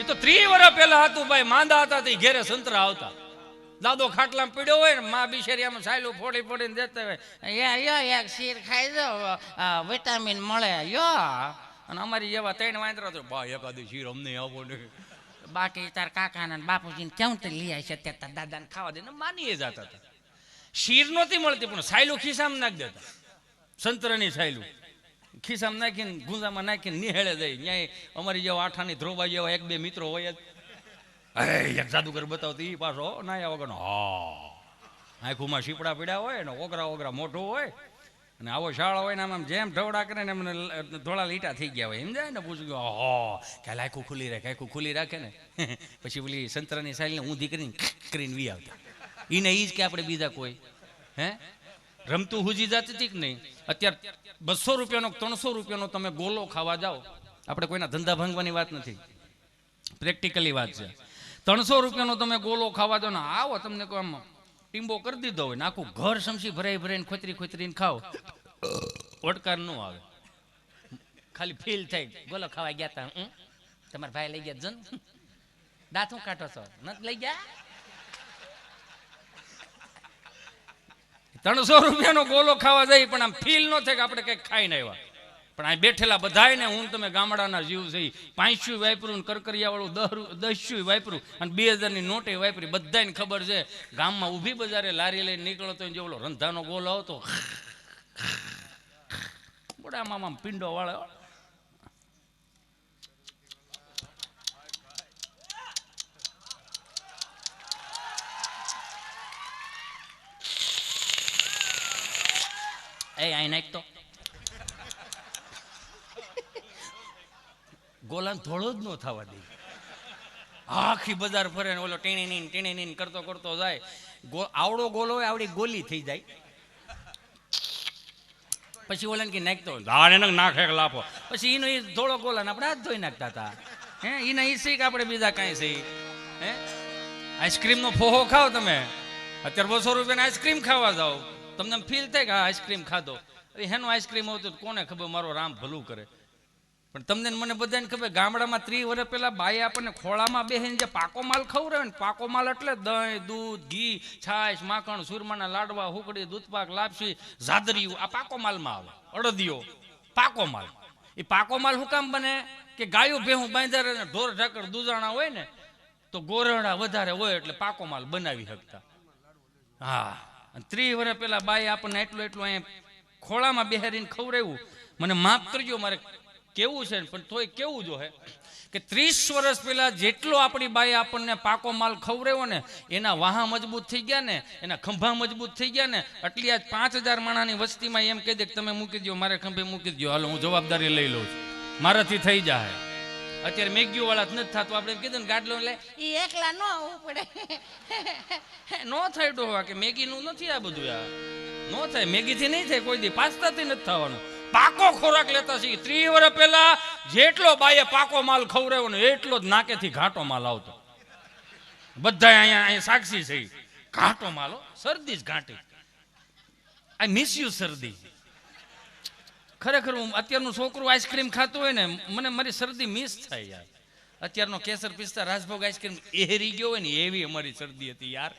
એ તો ત્રી વર્ષ પહેલા હતું ભાઈ, માંદા હતા તે ઘેરે સંતરા આવતા. દાદો ખાટલામાં પીડ્યો હોય ને, મા બિશેરિયામાં સાયલું ફોડી ફોડીને દેતા હોય. યા યો એક શીર ખાઈ દો વિટામિન મળે. યો. અને અમારી જેવા ત્રણ વાંદરા તો બા એકાદી શીર અમને આવો નહીં બાકી તાર કાકાના બાપુજીને કેમ તે લઈ આવી છે તે તાર દાદાને ખાવા દે? માનીએ જતા હતા. શીર નહોતી મળતી, પણ સાયલું ખિસ્સામાં નાખી દેતા. સંતરાની સાયલું. ખિસ્સામાં નાખીને ગુંજામાં નાખીને નિહેળે જાય. ન્યાય અમારી જેવા આઠાની ધ્રોબા જેવા એક બે મિત્રો હોય જ. અરે, એક જાદુગર બતાવતી એ પાછો નાયા વગરનો. હા. આંખુમાં શીપડા પીડા હોય ને ઓગરા ઓગરા મોઢું હોય અને આવો શાળા હોય ને આમ જેમ ઢવડા કરે ને એમને ધોળા લીટા થઈ ગયા હોય. એમ જાય ને પૂછ ગયો હો કાલે આખું ખુલ્લી રાખે, આખું ખુલ્લી રાખે ને? પછી પેલી સંતરાની સાઈલને ઊંધી કરીને કરીને વી આવતા. એને એ જ કે આપણે બીજા કોઈ. હે? રમતું હુજી જાતી હતી કે નહીં. અત્યારે બસો રૂપિયાનો ત્રણસો રૂપિયાનો તમે ગોલો ખાવા જાઓ. આપણે કોઈના ધંધા ભાંગવાની વાત નથી. પ્રેક્ટિકલી વાત છે. ત્રણસો રૂપિયાનો તમે ગોલો ખાવા જાઓ ને આવો, તમને કોઈ આમ ટીંબો કરી દીધો હોય ને આખું ઘર સમસી ભરાઈ ભરાઈને ખોતરી ખોતરીને ખાઓ. ઓડકાર ન આવે. ખાલી ફીલ થાય. ગોલો ખાવા ગયા તા? તમારા ભાઈ લઈ ગયા જન? દાંતું કાઢો છો? નથી લઈ ગયા? ત્રણસો રૂપિયાનો ગોલો ખાવા જાય, પણ આમ ફીલ ન થાય કે આપણે કંઈક ખાઈને આવ્યા. પણ આ બેઠેલા બધાય ને હું તમે ગામડાના જીવ છે પાંચશું વાપરું કરકરિયા વાળું દસશું વાપરું અને બે હજારની નોટે વાપરી. બધાને ખબર છે, ગામમાં ઊભી બજારે લારી લઈને નીકળો તો જે ઓલો રંધાનો ગોલો આવતો. મોડામાં આમ પિંડો વાળો. એ અહીં નાખ તો ગોલાને થોડો જ ન થવા દે. આખી બજાર ફરે ને ઓલો ટીણી નીન ટીણી નીન કરતો કરતો જાય. આવડો ગોલો હોય, આવડી ગોલી થઈ જાય. પછી ઓલાને કે નાખતો ધાણે નાખે લાફો. પછી એનો એ થોડો ગોલાને આપણે હાથ ધોઈ નાખતા હતા. હે એના એ શીખ આપણે બીજા કાંઈ સી હે? આઈસ્ક્રીમનો ફોહો ખાઓ તમે. અત્યારે બસો રૂપિયાની આઈસ્ક્રીમ ખાવા જાઓ. તમને ફીલ થાય કે આઈસ્ક્રીમ ખાધો. અરે હેનું આઈસ્ક્રીમ આવતું કોને ખબર મારો રામ ભલું કરે? પણ તમને મને બધાને ખબર, ગામડામાં ત્રીસ વર્ષ પહેલા બાઈ આપણને ખોળામાં બેસીને જે પાકો માલ ખવડાવે ને, પાકો માલ એટલે દહીં, દૂધ, ઘી, છાશ, માખણ, સુરમાના લાડવા, હુકડી, દૂધપાક, લાપસી ઝાદરિયું આ પાકો માલમાં આવે. અડદિયો, પાકો માલ. એ પાકો માલ શું કામ બને? કે ગાયો ભેહું બાંધારે ને ઢોર, ઢાકર, દૂધાણા હોય ને, તો ગોરડા વધારે હોય એટલે પાકો માલ બનાવી શકતા. હા. અને ત્રીસ વર્ષ પહેલા બાઈ આપણને એટલું એટલું અહીંયા ખોળામાં બેહારીને ખવડાવ્યું. મને માફ કરજો, મારે કેવું છે પણ તોય કેવું જો હે કે ત્રીસ વર્ષ પહેલા જેટલો આપણી બાઈ આપણને પાકો માલ ખવડાવ્યો ને, એના વાહા મજબૂત થઈ ગયા ને, એના ખંભા મજબૂત થઈ ગયા ને એટલી આજ પાંચ હજાર માણાની વસ્તીમાં એમ કહી દે કે તમે મૂકી દો મારે ખંભે મૂકી દો હાલો, હું જવાબદારી લઈ લઉં છું. મારાથી થઈ જાય અત્યારે મેગ્યુ વાળા નથી થતું. આપણે કીધું ને, ગાડલો લે એ એકલા ન આવવું પડે. નો થાય હોવા કે મેગીનું નથી આ બધું આ. નો થાય, મેગીથી નહીં થાય કોઈ દી. પાસ્તાથી નથી થવાનું. પાકો ખોરાક લેતા છીએ. ત્રી વર્ષ પહેલા જેટલો બાઈએ પાકો માલ ખવડાવ્યો ને એટલો જ નાકેથી ઘાટો માલ આવતો. બધા અહીંયા અહીંયા સાક્ષી છે. ઘાટો માલો શરદી જ ઘાટી. આ મિસયુઝ શરદી. ખરેખર હું અત્યારનું છોકરું આઈસ્ક્રીમ ખાતું હોય ને, મને મારી શરદી મિસ થાય યાર. અત્યારનો કેસર પિસ્તા રાજભોગ આઈસ્ક્રીમ એહરી ગયો હોય ને, એવી અમારી શરદી હતી યાર.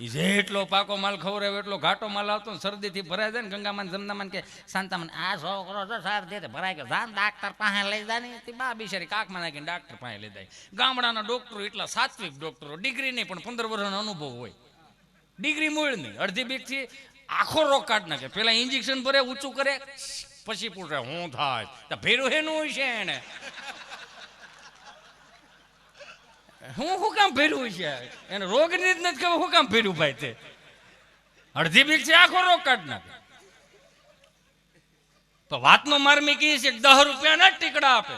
ઈ જેટલો પાકો માલ ખવડાવ્યો, એટલો ઘાટો માલ આવતો ને, શરદીથી ભરાય જાય ને ગંગામાન જમનામાન કે શાંતામાન આ છોકરો તો સાર દે ભરાય ગયો. જાન ડાક્ટર પાસે લઈ જાય તે બા બિચારી કાકમાં નાખીને ડાક્ટર પાસે લઈ જાય. ગામડાના ડોક્ટરો એટલા સાત્વિક ડોક્ટરો ડિગ્રી નહીં, પણ પંદર વર્ષનો અનુભવ હોય. ડિગ્રી મૂળ નહીં, અડધી બીકથી આખો રોગ કાઢ નાખે. પેલા ઇન્જેક્શન ભરે ઊંચું કરે પછી પૂછે હું થાય? ભેરું હેનું છે એને. હું શું કામ ભેરું છે? એને રોગની જ નથી ખબર શું કામ ભેરું ભાઈ તે? અડધી બીક છે આખો રોગ કાઢ નાખે. તો વાતનો માર્મી કી છે દહ રૂપિયાના ટીકડા આપે.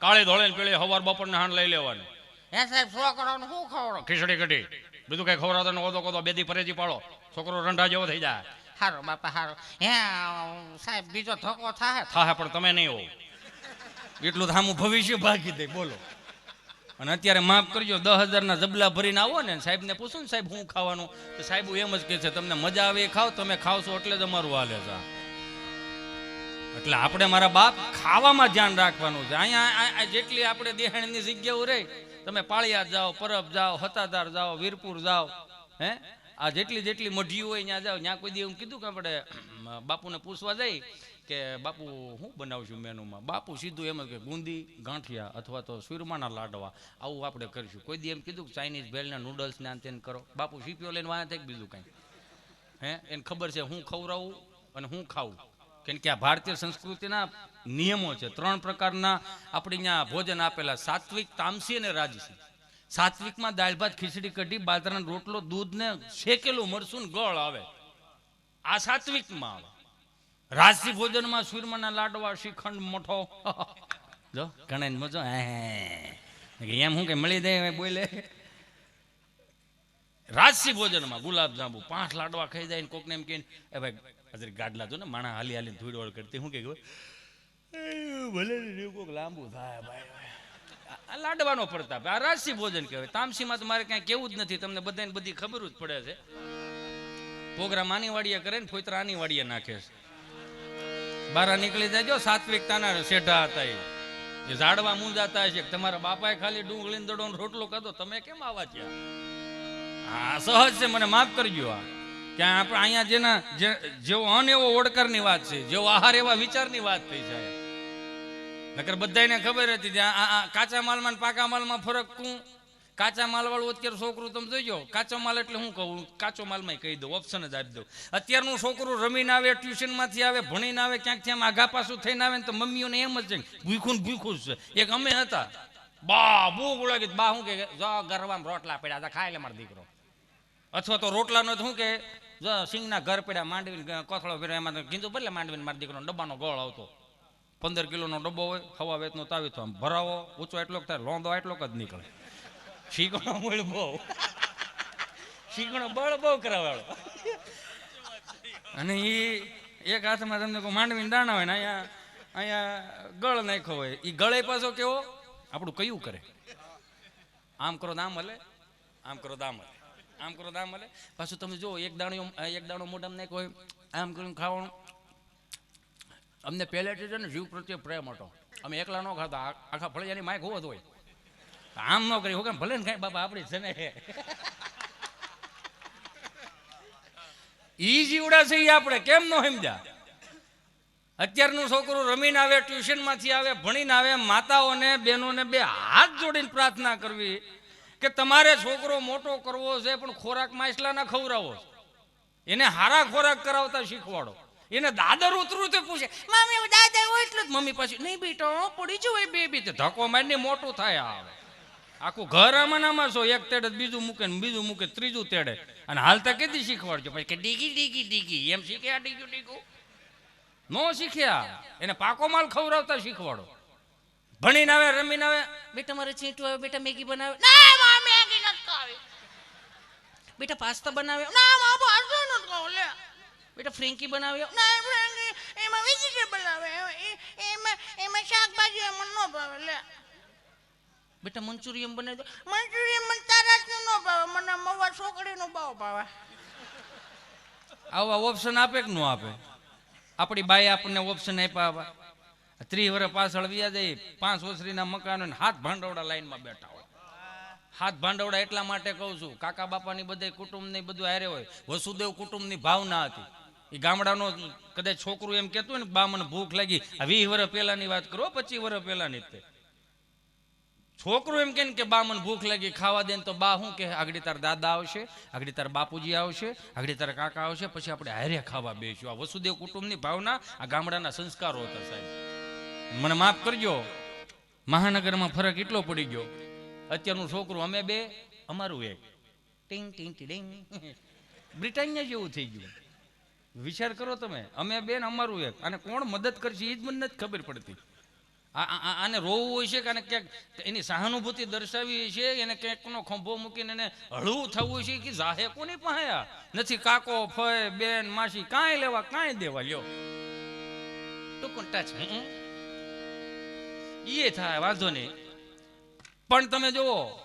કાળે ધોળે પેલી હવાર બપોરને હાણ લઈ લેવાનું. હે સાહેબ છોકરાને શું ખવડો ખીચડી કઢી. બધું કઈ ખવડાવતો ને ઓદો કોદો બેદી પરેજી પાડો. છોકરો રંડા જેવો થઈ જાય. હારો બાપા હારો. હે સાહેબ બીજો ધોકો થાય થાય પણ તમે નહીં હો એટલું થામું ભવિષ્ય ભાગી દે બોલો. અને અત્યારે માફ કરજો દસ હજારના જબલા ભરીને આવો ને સાહેબને પૂછો ને સાહેબ હું ખાવાનું? તો સાહેબ એમ જ કહે છે તમને મજા આવે એ ખાવ તમે ખાવશો એટલે જ અમારું હાલે છે. એટલે આપણે મારા બાપ ખાવામાં ધ્યાન રાખવાનું છે. અહીંયા જેટલી આપણે દેહાણની જગ્યાઓ રહી તમે પાળિયાદ જાઓ, પરબ જાઓ હતાદાર જાઓ, વીરપુર જાઓ, હે? આ જેટલી જેટલી મઢીઓ હોય ત્યાં જાઓ, ત્યાં કોઈ દી એવું કીધું કે આપણે બાપુને પૂછવા જઈ કે બાપુ હું બનાવશું મેનુમાં? બાપુ સીધું એમ કે ગુંદી ગાંઠિયા અથવા તો સુરમાના લાડવા, આવું આપણે કરીશું. કોઈ દી એમ કીધું કે ચાઇનીઝ ભેલના નૂડલ્સ ને આંતેન કરો. બાપુ સીપીઓ લઈને વાંચે બીજું કાંઈ? હે? એને ખબર છે હું ખવડાવું અને હું ખાવું કેમ કે આ ભારતીય સંસ્કૃતિના નિયમો છે. ત્રણ પ્રકારના આપણે અહીંયા ભોજન આપેલા, સાત્વિક, તામસી અને રાજસી. સાત્વિકમાં દાળ ભાત, ખીચડી, કઢી, બાજરાનો રોટલો દૂધ ને શેકેલું મરસું ગળ આવે. આ સાત્વિકમાં આવે. રાજસી ભોજનમાં સુરમાના લાડવા, શ્રીખંડ, મોઠો. જો ઘણા મજો? એમ હું કે મળી દે બોલે? રાજસી ભોજનમાં ગુલાબ જાંબુ, પાંચ લાડવા ખાઈ જાય કોકને એમ કે ભાઈ હજરી ગાડલા જો ને, માણા હાલી હાલી ધૂળવળ કરતી. શું કે? ભલે કોક લાંબુ થાય, ભાઈ આ- લાડવાનો પ્રતાપ, આ રાજસી ભોજન કહેવાય. તામસીમાં તો મારે કાંઈ કેવું જ નથી, તમને બધાને બધી ખબર જ પડે છે. પ્રોગ્રામ આની વાડીએ કરે ને ફોઈતરા આની વાડીએ નાખે છે. બારા નીકળી જાય, જો સાત્વિકતાના શેઠા હતા એ. ઝાડવા મૂંઝાતા છે કે તમારા બાપાએ ખાલી ડુંગળી દડો રોટલો ખાધો, તમે કેમ આવા થયા? હા, સહજ છે, મને માફ કરજો આ. કે આપણે અહીંયા જેના જેવો અન એવો ઓડકરની વાત છે, જેવો આહાર એવા વિચારની વાત થઈ જાય. નકર બધાને ખબર હતી કે આ- કાચા માલમાં ને પાકા માલમાં ફરક શું? કાચા માલ વાળું અત્યારે છોકરું તમે જોઈજો કાચો માલ એટલે હું કહું, કાચો માલમાં કહી દઉં ઓપ્શન જ આપી દઉં. અત્યારનું છોકરું રમીને આવે, ટ્યુશનમાંથી આવે, ભણીને આવે, ક્યાંકથી આમ આઘા પાછું થઈને આવે ને તો મમ્મીઓને એમ જ છે ભૂખું ને ભૂખું છે. એક અમે હતા. બા બહુ લાગી. બા શું કે, જો ગરવામાં રોટલા પડ્યા હતા ખાય લે મારો દીકરો. અથવા તો રોટલાનો શું કે જો સિંગના ઘર પડ્યા માંડવીને કોથળો ફેર્યો એમાં તો ભરલે માંડવીને મારા દીકરો ડબ્બાનો ગોળ આવતો. પંદર કિલોનો ડબ્બો હોય, હવા વેતનો તાવી તો આમ ભરાવો, ઊંચો એટલો થાય, લોંદો એટલો જ નીકળે. શીકણો મૂળ બહુ. શીકણો બળ બહુ કરાવાળો. અને એ એક હાથમાં તમને કોઈ માંડવીને દાણા હોય ને, અહીંયા અહીંયા ગળ નાખ્યો હોય. એ ગળે પાછો કેવો? આપણું કયું કરે? આમ કરો દામ હલે, આમ કરો દામ હલે. આમ કરો દામ મળે પાછું તમે જો એક દાણો એક દાણો મોઢામાં નાખ્યો હોય, આમ કરીને ખાવાનું. અમને પહેલેથી છે ને જીવ પ્રત્યે પ્રેમ હતો. અમે એકલા ન ખાતા આખા ફળિયાની માઇક હોવો હોય. આમ ન કરી, હું ભલે ને ખાય, બાપા, આપણી છે ને. ઈ જીવડા છે આપણે, કેમ ન સમજ્યા? અત્યારનું છોકરું રમીને આવે, ટ્યુશનમાંથી આવે, ભણીને આવે, માતાઓને, બહેનોને બે હાથ જોડીને પ્રાર્થના કરવી કે તમારે છોકરો મોટો કરવો છે પણ ખોરાક માછલાના ખવડાવો છે. એને હારા ખોરાક કરાવતા શીખવાડો. એને દાદર ઉતરું તે પૂછે મમ્મી હું હોય એટલે જ મમ્મી પાછી. નહીં બેટો પડી જવું એ બે બી ધક્કો મારીને મોટું થાય આવે. આખું ઘર આમાં આમાં છો, એક તેડે બીજું મૂકે ને બીજું મૂકે ત્રીજું તેડે. અને હાલતા કેદી શીખવાડજો. પછી કે ડીગી ડીગી ડીગી. એમ શીખ્યા ડીગ્યું ડીગું? ન શીખ્યા. એને પાકો માલ ખવડાવતા શીખવાડો. ભણીને આવે રમીને આવે? બેટા મારે ચીંટું આવે? બેટા મેગી બનાવે? ના મા મેગી નથી ખાવી. બેટા પાસ્તા બનાવ્યો ના મા પાસ્તા નથી ખાવ લે. બેટા ફ્રેન્કી બનાવ્યો ના ફ્રેન્કી. એમાં વેજીટેબલ આવે. એ- એમાં એમાં શાકભાજી એમાં ન ભાવે લે. બેટા મંચુરિયમ બનાવી દો મંચુરિયમ મને તારાસનું ન ભાવે. મને મવા છોકરીનું ભાવ ભાવે. આવા ઓપ્શન આપે કે ન આપે? આપણી બાઈ આપણને ઓપ્શન આપ્યા આવા. ત્રીસ વર્ષ પાછળ વ્યા જાય, પાંચ ઓસરીના મકાનો ને હાથ ભાંડવડા લાઈનમાં બેઠા હોય. હાથ ભાંડવડા એટલા માટે કહું છું, કાકા બાપાની કુટુંબ કુટુંબની બધું હારે હોય. વસુદેવ કુટુંબની ભાવના હતી. એ ગામડાનો કદાચ છોકરું એમ હોય ને, બા ભૂખ લાગી. વીસ વર્ષ પહેલાની વાત કરો, પચીસ વર્ષ પહેલાની તે. છોકરું એમ કે ને કે મને ભૂખ લાગી, ખાવા દે ને તો બા શું કે, આગળ તાર દાદા આવશે, આગળ તાર બાપુજી આવશે, આગળ તાર કાકા આવશે, પછી આપણે હારે ખાવા બેસ્યું. આ વસુદેવ કુટુંબની ભાવના આ ગામડાના સંસ્કારો હતા સાહેબ. મને માફ કરજો. મહાનગરમાં ફરક એટલો પડી ગયો. અત્યારનું છોકરું, અમે બે, અમારું એક. ટીંગ ટીંગ ટીંગ બ્રિટાનિયા જેવું થઈ ગયું. વિચાર કરો તમે, અમે બેન અમારું એક. અને કોણ મદદ કરશે એ જ મને નથી ખબર પડતી. આને રોવું હોય છે કે આને ક્યાંક એની સહાનુભૂતિ દર્શાવી છે, એને ક્યાંકનો ખંભો મૂકીને એને હળવું થવું છે કે જાહે કોની પાસે નથી કાકો ફય બેન, માસી, કાંઈ લેવા, કાંઈ દેવા, લ્યો. ટૂંકું ટચ ઈ થાય, વાંધો નહીં. પણ તમે જુઓ,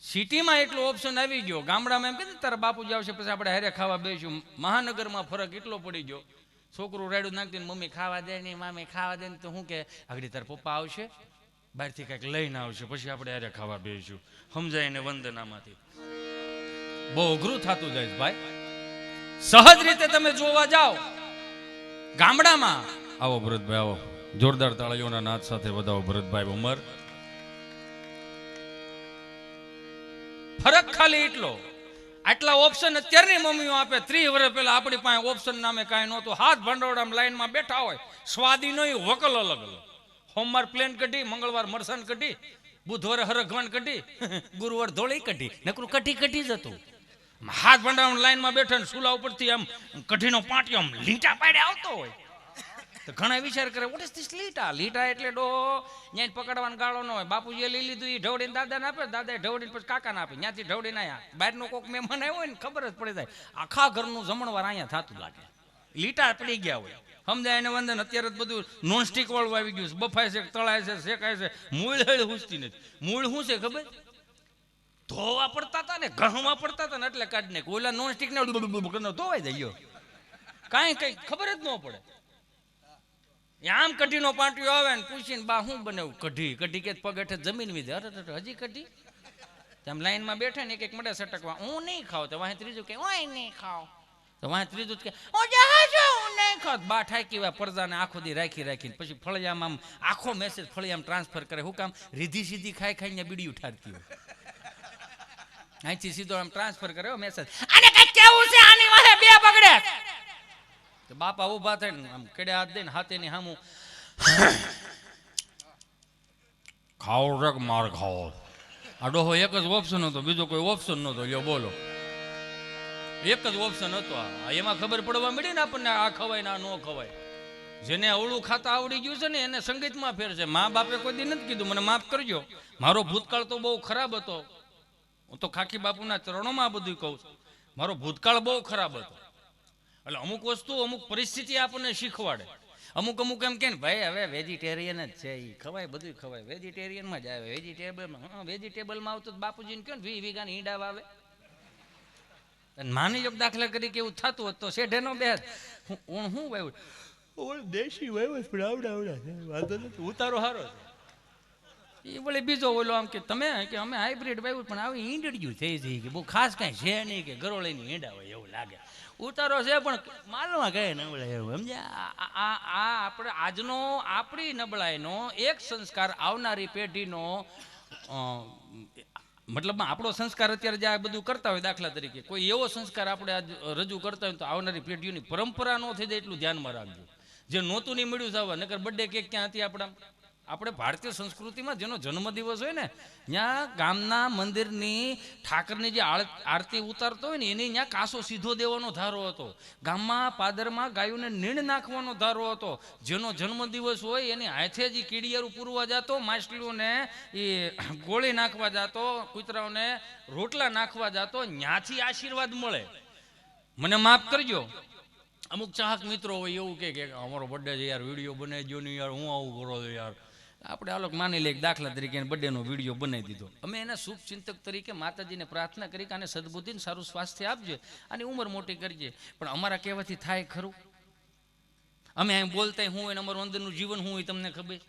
સિટીમાં એટલો ઓપ્શન આવી ગયો. ગામડામાં એમ કે તારા બાપુજી આવશે પછી આપણે હારે ખાવા બેસીશું. મહાનગરમાં ફરક એટલો પડી ગયો. છોકરું રેડું નાખતી ને મમ્મી ખાવા દે ને, મામી ખાવા દે તો શું કે, આગળ તાર પપ્પા આવશે, બહારથી કંઈક લઈને આવશે, પછી આપણે હારે ખાવા બેસીશું. સમજાય ને વંદનામાંથી. બહુ અઘરું થતું જાય ભાઈ. સહજ રીતે તમે જોવા જાઓ. ગામડામાં. આવો ભરતભાઈ, આવો. જોરદાર તાળીઓના નાદ સાથે વધાવો ભરતભાઈ ઉમર. ફરક ખાલી એટલો, આટલા ઓપ્શન અત્યારની મમ્મીઓ આપે, ત્રીસ વર્ષ પહેલા આપણી પાસે ઓપ્શન નામે કાંઈ નહોતું. હાથ ભંડોળામાં લાઈનમાં બેઠા હોય, સ્વાદી નહીં, વકલ અલગ. અલગ સોમવાર પ્લેન કઢી, મંગળવાર મરસાન કઢી, બુધવારે હરખવાન કઢી, ગુરુવાર ધોળી કઢી, નકરું કઢી કઢી જ હતું. હાથ ભંડારામાં લાઈનમાં બેઠા ને સુલા ઉપરથી આમ કઢીનો પાટિયો આમ લીંચા પાડે આવતો હોય. તો ઘણા વિચાર કરે વોટ ઇઝ ધીસ લીટા લીટા એટલે ડો ત્યાં પકડવાનો ગાળો ન હોય બાપુજીએ લઈ લીધું એ ઢવડીને દાદાને આપે દાદાએ ઢવડીને પછી કાકાને આપે ત્યાંથી ઢવડીને આવ્યા બહારનો કોક મહેમાન આવ્યો હોય ને ખબર જ પડી જાય આખા ઘરનું જમણવાર અહીંયા થતું લાગે લીટા પડી ગયા હોય સમજાય એને વંદન અત્યારે બધું નોનસ્ટિક વાળું આવી ગયું છે બફાય છે તળાય છે શેકાય છે મૂળ હેળ હુસતી નથી મૂળ શું છે ખબર ધોવા પડતા હતા ને ઘહવા પડતા હતા ને એટલે કાઢ ને ઓલા નોનસ્ટિક ને ધોવાઈ જાય કાંઈ કઈ ખબર જ ન પડે આમ કઢીનો પાટિયો આવે ને પૂછીને, બા શું બનાવ્યું કઢી? કઢી કે પગ હેઠે જમીન વીધે. અરે હજી કઢી? તેમ લાઈનમાં બેઠા ને એક એક મળે સટકવા. હું નહીં ખાવ તો વાંહે ત્રીજું કે હું નહીં ખાવ તો વાંહે ત્રીજું કે, હું હું નહીં ખાવ બા ઠાકી વા પડદાને આખો દી રાખી, રાખીને પછી ફળિયામાં આમ આખો મેસેજ ફળિયામાં ટ્રાન્સફર કરે. હું કામ રીધી સીધી ખાઈ ખાઈને બીડી ઉઠાડતી હોય. અહીંથી સીધો આમ ટ્રાન્સફર કર્યો મેસેજ આને કઈ કેવું છે? આની વાહે બે બગડે. તો બાપા ઊભા થઈને આમ કેડે હાથ દઈને હાથેની હામું ખાઓ રક માર ખાઓ. આ ડોહો એક જ ઓપ્શન હતો, બીજો કોઈ ઓપ્શન નહોતો. લ્યો, બોલો. એક જ ઓપ્શન હતો આ. એમાં ખબર પડવા મળી ને આપણને આ ખવાય ને આ ન ખવાય. જેને અવળું ખાતા આવડી ગયું છે ને, એને સંગીતમાં ફેર છે. મા બાપે કોઈ દી નથી કીધું, મને માફ કરજો. મારો ભૂતકાળ તો બહુ ખરાબ હતો. હું તો ખાકી બાપુના ચરણોમાં બધું કહું છું. મારો ભૂતકાળ બહુ ખરાબ હતો. એટલે અમુક વસ્તુ અમુક પરિસ્થિતિ આપણને શીખવાડે. અમુક અમુક એમ કે ભાઈ, હવે વેજીટેરિયન જ છે એ ખવાય બધું ખવાય. વેજીટેરિયનમાં જ આવે. વેજીટેબલમાં વેજીટેબલમાં આવતો બાપુજીને કહ્યું વી વીઘાની ઈંડા અને માની જો દાખલા દાખલા તરીકે એવું થતું હોત તો શેઠે નો બે હું શું વાવ્યું દેશી વાવ્યું પણ આવડા આવડા વાંધો નથી. ઉતારો સારો છે. એ વળી બીજો ઓલો આમ કે તમે કે અમે હાઇબ્રિડ વાવ્યું પણ આવી ઈંડડિયું થઈ જઈ કે બહુ ખાસ કાંઈ છે નહીં કે ગરોળીની ઈંડા હોય એવું લાગે. ઉતારો છે પણ માલમાં કહે નબળાઈ એવું, સમજ્યા? આ, આ- આપણે આજનો, આપણી નબળાઈનો એક સંસ્કાર આવનારી પેઢીનો મતલબ આપણો સંસ્કાર અત્યારે જે આ બધું કરતા હોય દાખલા તરીકે, કોઈ એવો સંસ્કાર આપણે આજ રજૂ કરતા હોય તો આવનારી પેઢીઓની પરંપરા ન થઈ જાય એટલું ધ્યાનમાં રાખજો. જે નહોતું નહીં મળ્યું સાવા નકર બર્થડે કેક ક્યાં હતી આપણા? આપણે ભારતીય સંસ્કૃતિમાં જેનો જન્મદિવસ હોય ને ત્યાં ગામના મંદિરની ઠાકરની જે આરતી ઉતારતો હોય ને, એની ત્યાં કાસો સીધો દેવાનો ધારો હતો. ગામમાં પાદરમાં ગાયોને નીણ નાખવાનો ધારો હતો. જેનો જન્મદિવસ હોય એની હાથે જ કીડિયારું પૂરવા જતો, માછલીઓને એ ગોળી નાખવા જતો, કૂતરાઓને રોટલા નાખવા જતો ત્યાંથી આશીર્વાદ મળે. મને માફ કરજો. અમુક ચાહક મિત્રો હોય એવું કે અમારો બર્થડે છે યાર, વીડિયો બનાવી દો ને યાર, હું આવું કરો યાર. આપણે આ માની લઈએ દાખલા તરીકે બર્થડેનો વીડિયો બનાવી દીધો. અમે એના શુભ ચિંતક તરીકે માતાજીને પ્રાર્થના કરી કે આને સદબુદ્ધિને સારું સ્વાસ્થ્ય આપજે અને ઉંમર મોટી કરજે. પણ અમારા કહેવાથી થાય ખરું. અમે અહીં બોલતા હું હોય ને અમારું અંદરનું જીવન હું હોય તમને ખબર?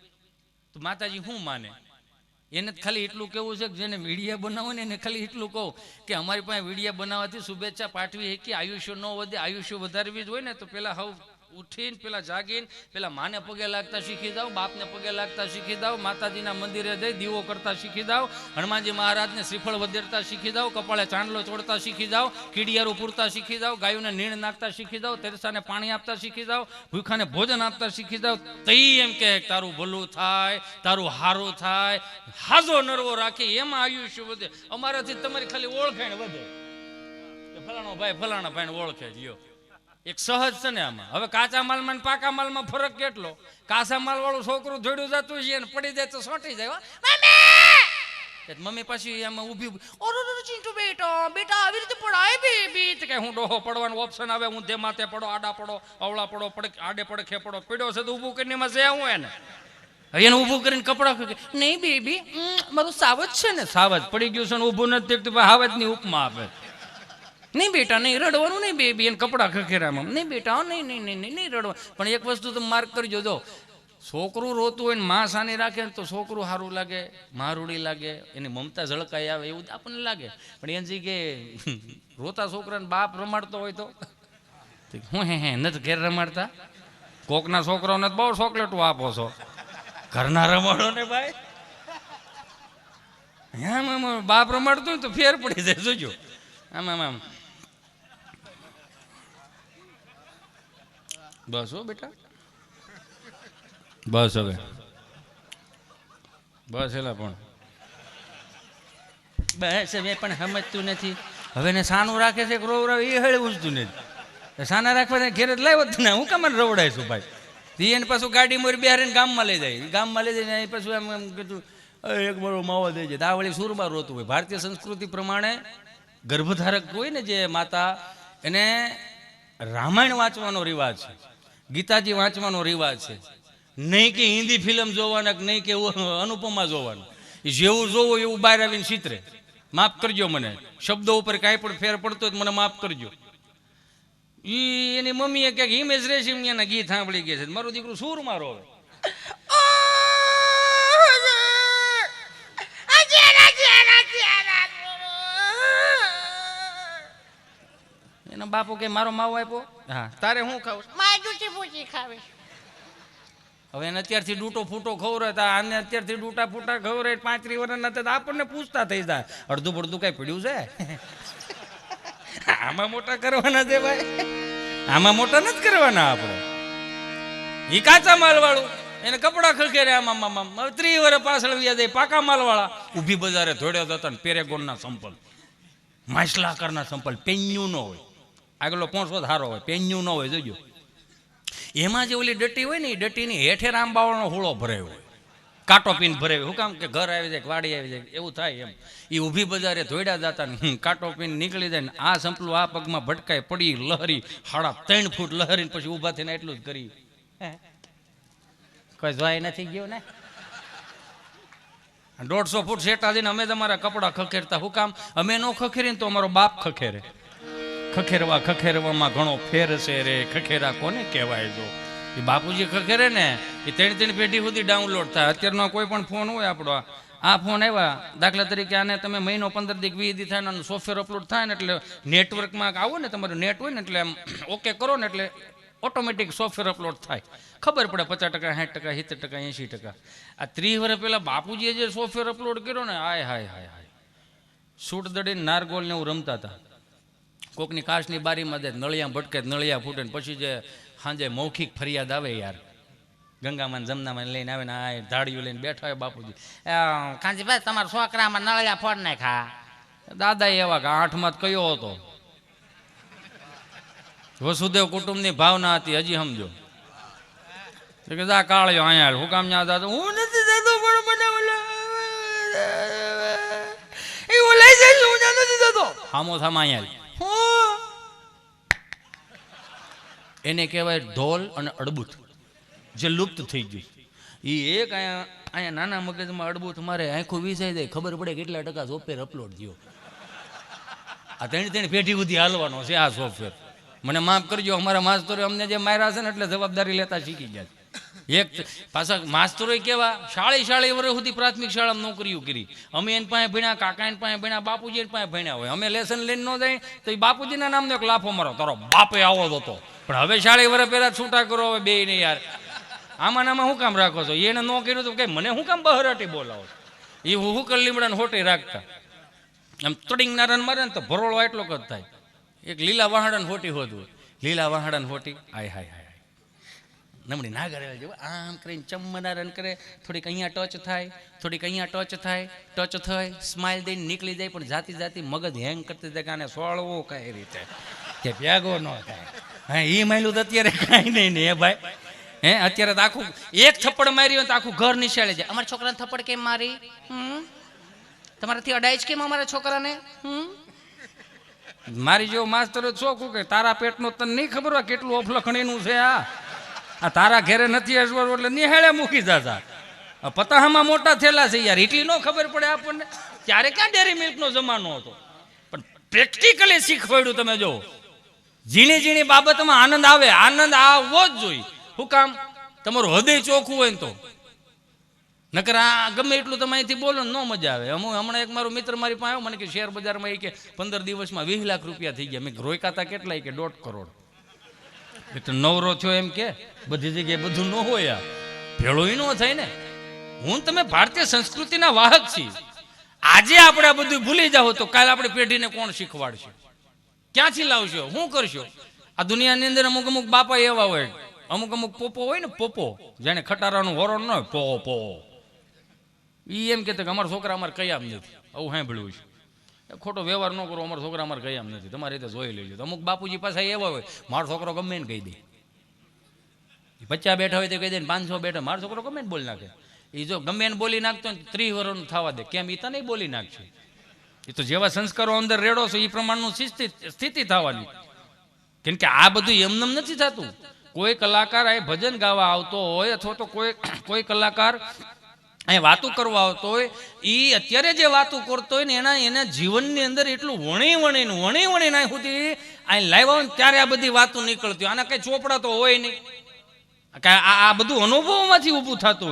તો માતાજી શું માને? એને ખાલી એટલું કેવું છે કે જેને વિડીયા બનાવો ને એને ખાલી એટલું કહું કે અમારી પાસે વિડીયા બનાવવાથી શુભેચ્છા પાઠવી કે આયુષ્ય ન વધે, આયુષ્ય વધારવી જ હોય ને તો પેલા હવ ઉઠીને, પેલા જાગીને, પેલા માને પગે લાગતા શીખી જાઓ, બાપને પગે લાગતા શીખી જાઓ, માતાજીના મંદિરે જઈ દીવો કરતા શીખી જાઓ, હનુમાનજી મહારાજને શ્રીફળ વધેરતા શીખી જાઓ, કપાળે ચાંદલો ચોડતા શીખી જાઓ, કીડિયારું પૂરતા શીખી જાઓ, ગાયોને નીણ નાખતા શીખી જાઓ, તેરસાને પાણી આપતા શીખી જાઓ, ભૂખાને ભોજન આપતા શીખી જાઓ, તઈ એમ કે તારું ભલું થાય, તારું હારું થાય, હાજો નરવો રાખી, એમાં આયુષ્ય વધે. અમારાથી તમારી ખાલી ઓળખાણ વધે. ફલાણો ભાઈ ફલાણા ભાઈને ઓળખે જ લ્યો. એક સહજ છે ને આમાં. હવે કાચા માલમાં પાકા માલમાં ફરક કેટલો? કાચા માલ વાળું છોકરું જોડ્યું જતું છે ને પડી જાય તો સોટી જાય મમ્મી! પાછી એમાં ઊભી ઓરો ચિંટુ બેટા બેટા, આવી રીતે પડાય બેબી તો કે હું ડોહો પડવાનો ઓપ્શન આવે, હું ધે માથે પડો, આડા પડો, અવળા પડો પડે આડે પડો. પીડ્યો છે તો ઊભું કરીને એમાં જે હું એને? એને ઊભું કરીને કપડા નહીં, બેબી મારું સાવજ છે ને. સાવજ. પડી ગયું છે ને ઊભું નથી દેખતું ની ઉપમા આપે. નહીં બેટા, નહીં, રડવાનું નહીં બેબી એને કપડાં ખખેરામાં. નહીં બેટા નહીં નહીં નહીં નહીં રડવા પણ એક વસ્તુ તમે માર્ક કરજો, જો, છોકરું રોતું હોય ને માં સાને રાખે ને તો છોકરું સારું લાગે, મારુડી લાગે, એની મમતા ઝળકાઈ આવે એવું આપણને લાગે. પણ એની કે રોતા છોકરાને બાપ રમાડતો હોય તો? હું હે હે, નથી ઘેર રમાડતા? કોકના છોકરાઓને બહુ ચોકલેટો આપો છો? ઘરના રમાડો ને ભાઈ? આમ બાપ રમાડતો હોય તો ફેર પડી જાય, જોજો. આમ આમ આમ. બસ હો બેટા. બસ હવે. બસ એલા પણ. બસ હવે પણ સમજતું નથી. હવે ને સાનું રાખે છે રોવરાવ, એ હળે ઉજતું નથી. સાના રાખવા ઘેર જ લાવ્યો ને, હું કામ રવડાઈશું ભાઈ. ઈ એને પાછું ગાડી મોરી બિહારીને ગામમાં લઈ જાય. ગામમાં લઈ જઈને એ પાછું એમ એમ કીધું એક મારો માવો દઈ જાય. આ વળી સુરમાં રોતું હોય. ભારતીય સંસ્કૃતિ પ્રમાણે ગર્ભધારક હોય ને જે માતા, એને રામાયણ વાંચવાનો રિવાજ છે, ગીતાજી વાંચવાનો રિવાજ છે. નહીં કે હિન્દી ફિલ્મ જોવાના કે નહીં કે અનુપમા જોવાનું. જેવું જોવું એવું બહાર આવીને ચિત્રે માફ કરજો મને. શબ્દો ઉપર કાંઈ પણ ફેર પડતો હોય મને માફ કરજો. એની મમ્મીએ ક્યાંક હિમેશ રેશમિયાના ગીત સાંભળી ગયા છે. મારું દીકરું મારો રોવે એનો બાપુ કે મારો માવો આપ્યો? હા તારે શું ખાવું? માય જૂઠી પૂછી ખાવે. હવે એને અત્યારથી ડૂટો ફૂટો ખવડાવતા આને અત્યારથી ડૂટા ફૂટા ખવડાવે પાંત્રી વર્ષના તો આપણને પૂછતા થઈ જાય. અડધું પડધું કઈ પડ્યું છે? આમાં મોટા કરવાના છે ભાઈ. આમાં મોટા નથી કરવાના આપણે. એ કાચા માલ વાળું એને કપડા ખખેરે આમાં મામા ત્રીસ વર્ષ પાછળ વ્યા જાય પાકા માલ વાળા ઊભી બજારે ધોડ્યા હતા ને પેરેગોનના સંપલ. માછલાકરના સંપલ પેન્યું ન હોય. આગલો પોણસો ધારો હોય, પેન્યું ન હોય, જોજો. એમાં જે ઓલી ડટી હોય ને, એ ડટીની હેઠે રામબાવળનો હુળો ભરાયો હોય. કાંટો પીન ભરાયો. શું કામ કે ઘર આવી જાય વાડી આવી જાય, એવું થાય એમ. એ ઊભી બજારે ધોઈડા જતા ને કાંટો પીન નીકળી જાય ને, આ સંપલું આ પગમાં ભટકાય પડી, લહરી, હાડા ત્રણ ફૂટ લહરીને પછી ઊભા થઈને એટલું જ કરી. હે? કોઈ જોઈ નથી ગયો ને? દોઢસો ફૂટ શેટા દઈને અમે તમારા કપડાં ખખેરતા. હું કામ, અમે ન ખખેરીને તો અમારો બાપ ખખેરે. ખખેરવા ખખેરવામાં ઘણો ફેર છે રે. ખખેરા કોને કહેવાય જો? એ બાપુજી ખખેરે ને, એ ત્રણ ત્રણ પેઢી સુધી ડાઉનલોડ થાય. અત્યારનો કોઈ પણ ફોન હોય આપણો, આ ફોન આવ્યા. દાખલા તરીકે આને તમે મહિનો પંદર દી વીસ દી થાય ને સોફ્ટવેર અપલોડ થાય ને એટલે નેટવર્કમાં આવો ને, તમારું નેટ હોય ને, એટલે આમ ઓકે કરો ને, એટલે ઓટોમેટિક સોફ્ટવેર અપલોડ થાય. ખબર પડે પચાસ ટકા, સાઠ ટકા, સિત્તેર ટકા, એંશી ટકા. આ ત્રીસ વર્ષ પહેલાં બાપુજીએ જે સોફ્ટવેર અપલોડ કર્યો ને હાય હાય હાય હાય. સૂટ દડીને નારગોલ ને એવું રમતા હતા. કોકની કાચની બારીમાં દે નળિયા ભટકે નળિયા ફૂટે ને પછી જે સાંજે મૌખિક ફરિયાદ આવે યાર. ગંગામાં જમનામાં લઈને આવે ને આ ધાડિયું લઈને બેઠા હોય બાપુજી. કાંજીભાઈ તમારા છોકરામાં નળિયા ફોડ ખા દાદા એવા કે આઠમાં જ કયો હતો. વસુદેવ કુટુંબની ભાવના હતી, હજી સમજો. કે જા કાળ્યો અહીંયા હું કામ ત્યાં દાદા હું નથી જતો, પણ મને ઓલા એ જાય હું નથી જતો? હામો થામા અહીંયા એને કહેવાય ઢોલ અને અડબૂત, જે લુપ્ત થઈ ગયું. એ એક અહીંયા અહીંયા નાના મગજમાં અડબૂત, મારે આંખું વિસાઈ જાય, ખબર પડે કેટલા ટકા સોફ્ટવેર અપલોડ થયો. આ ત્રણ ત્રણ પેઢી સુધી હાલવાનો છે આ સોફ્ટવેર મને માફ કરજો, અમારા માસ્તરો અમને જે માર્યા છે ને, એટલે જવાબદારી લેતા શીખી ગયા. એક પાછા માસ્તરો કેવા, શાળી શાળી વર્ષ સુધી પ્રાથમિક શાળામાં નોકરીઓ કરી. અમે એની પાસે ભણ્યા, કાકા એની પાસે ભણ્યા, બાપુજી એની પાસે ભણ્યા હોય. અમે લેસન લઈને ન જાય, તો એ બાપુજીના નામનો એક લાફો મારો, તારો બાપે આવો જ હતો. પણ હવે શાળી વર્ષ પહેલા છૂટા કરો, હવે બે ને યાર. આમાં આમાં શું કામ રાખો છો? એને ન કર્યું તો કઈ મને શું કામ બહરાટી બોલાવો? એ હું હું લીમડાને હોટે રાખતા? આમ તડિંગ નારાયણ મારે ને તો ભરોળો એટલો જ થાય. એક લીલા વાહડાને હોટી હોતું લીલા વાહડાને હોટી, આય, હાય હાય. નમણી ના કરે જેવું. આમ કરીને ચમનારાયણ કરે. થોડીક અહીંયા ટચ થાય, થોડીક અહીંયા ટચ થાય ટચ થાય સ્માઇલ દઈને નીકળી જાય, પણ જાતી જાતી મગજ હેંગ કરતી જાય કાને સોળવો કઈ રીતે? કે ભેગો ન થાય. હા એ માયલું તો અત્યારે કાંઈ નહીં ને એ ભાઈ? હે, અત્યારે તો આખું એક થપ્પડ મારી હોય તો આખું ઘર નિશાળે જાય. અમારા છોકરાને થપ્પડ કેમ મારી? હમ? તમારાથી અડાય જ કેમ અમારા છોકરાને? હમ? મારી જેવો માસ્તર શોખું કે તારા પેટનો તને નહીં ખબર હોય કેટલું અફલખણીનું છે આ? આ તારા ઘેરે નથી અજવાળું એટલે નિહાળે મૂકી આ પતાહામાં મોટા થયેલા છે યાર, એટલી ન ખબર પડે આપણને. ત્યારે ક્યાં ડેરી મિલ્કનો જમાનો હતો? પણ પ્રેક્ટિકલી શીખવાડ્યું તમે જો. ઝીણી ઝીણી બાબતમાં આનંદ આવે, આનંદ આવવો જ જોઈએ. હું કામ, તમારું હૃદય ચોખ્ખું હોય ને તો. નકર આ ગમે એટલું તમે અહીંથી બોલો ને મજા આવે. હું હમણાં એક મારો મિત્ર મારી પાસે આવ્યો, મને કે શેર બજારમાં એ કે પંદર દિવસમાં વીસ લાખ રૂપિયા થઈ ગયા. મેં રોકાતા કેટલા? કે દોઢ કરોડ. એટલે નવરો થયો એમ કે, બધી જગ્યાએ બધું ન હોય આ. ભેળો ન થાય ને. હું તમે ભારતીય સંસ્કૃતિના વાહક છીએ. આજે આપણે આ બધું ભૂલી જાઓ તો કાલે આપણે પેઢીને કોણ શીખવાડશે? ક્યાંથી લાવશો? શું કરશો? આ દુનિયાની અંદર અમુક અમુક બાપા એવા હોય. અમુક અમુક પોપો હોય ને, પોપો. જેને ખટારાનું વરણ ન હોય. પો પો એમ કહેતા કે અમારા છોકરા અમારે કયા નથી. આવું સાંભળ્યું છે. એ ખોટો વ્યવહાર ન કરો, અમારા છોકરા અમારે કયામ નથી. તમારી રીતે જોઈ લેજો. અમુક બાપુજી પાસે એવા હોય, મારો છોકરો ગમે ને કહી દે. પચાસ બેઠા હોય તો કહી દે ને પાંચસો બેઠા, મારો છોકરો ગમે ને બોલી નાખે. એ જો ગમે એને બોલી નાખતો ને ત્રીસ વર્ષનું થવા દે. કેમ? એ તને બોલી નાખશે. એ તો જેવા સંસ્કારો અંદર રેડો છો એ પ્રમાણનું સ્થિતિ સ્થિતિ થવાની. કેમ કે આ બધું એમનેમ નથી થતું. કોઈ કલાકાર એ ભજન ગાવા આવતો હોય અથવા તો કોઈ કોઈ કલાકાર અહીં વાતું કરવા આવતો હોય એ અત્યારે જે વાતું કરતો હોય ને એના એના જીવનની અંદર એટલું વણી વણીને વણી વણીને અહીં સુધી અહીં લાવ્યા ને ત્યારે આ બધી વાતો નીકળતી હોય. આના કઈ ચોપડા તો હોય નહીં. આ આ બધું અનુભવમાંથી ઊભું થતું